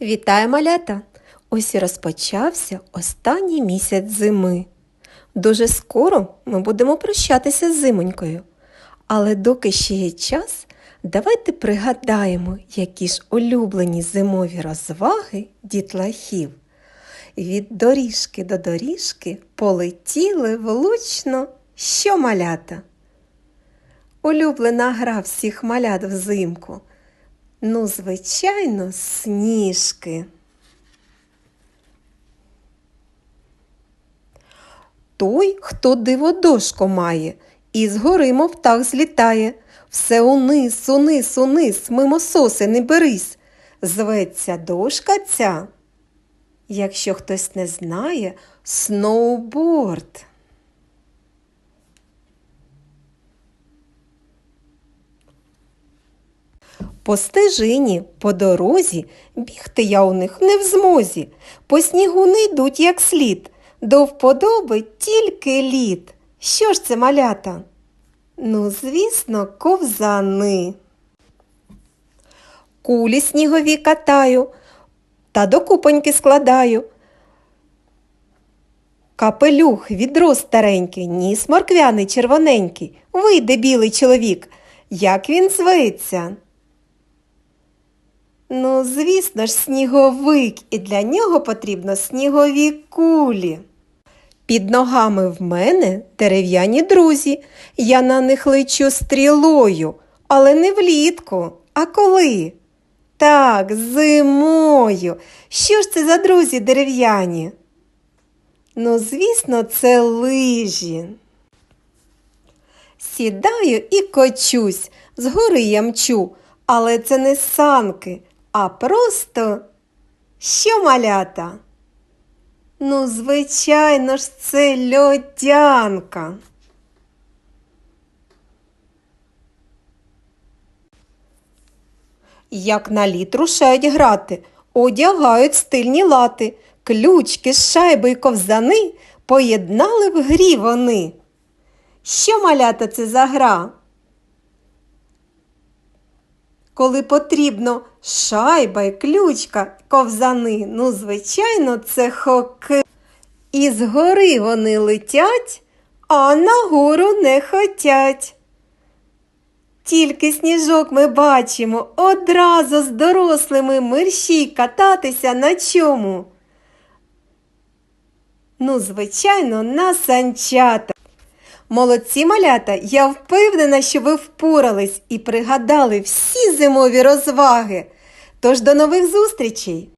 Вітаю, малята! Ось і розпочався останній місяць зими. Дуже скоро ми будемо прощатися з зимонькою. Але доки ще є час, давайте пригадаємо, які ж улюблені зимові розваги дітлахів. Від доріжки до доріжки полетіли влучно що малята. Улюблена гра всіх малят взимку. Ну, звичайно, сніжки. Той, хто диводошко має, і згори, мов птах злітає. Все униз, униз, униз, мимо соси не берись. Зветься дошка ця. Якщо хтось не знає, сноуборд. По стежині, по дорозі, бігти я у них не в змозі. По снігу не йдуть як слід, до вподоби тільки лід. Що ж це малята? Ну, звісно, ковзани. Кулі снігові катаю та до купоньки складаю. Капелюх, відро старенький, ніс морквяний червоненький. Вийде білий чоловік. Як він зветься? Ну, звісно ж, сніговик, і для нього потрібно снігові кулі. Під ногами в мене дерев'яні друзі. Я на них лечу стрілою, але не влітку. А коли? Так, зимою. Що ж це за друзі дерев'яні? Ну, звісно, це лижі. Сідаю і кочусь, згори я мчу, але це не санки, а просто що малята? Ну, звичайно ж, це льодянка. Як на літ рушають грати, одягають стильні лати, ключки, шайби й ковзани поєднали в грі вони. Що малята це за гра? Коли потрібно шайба й ключка, ковзани, ну, звичайно, це хокей. І згори вони летять, а нагору не хотять. Тільки сніжок ми бачимо, одразу з дорослими мерщій кататися на чому. Ну, звичайно, на санчата. Молодці малята, я впевнена, що ви впорались і пригадали всі зимові розваги. Тож до нових зустрічей!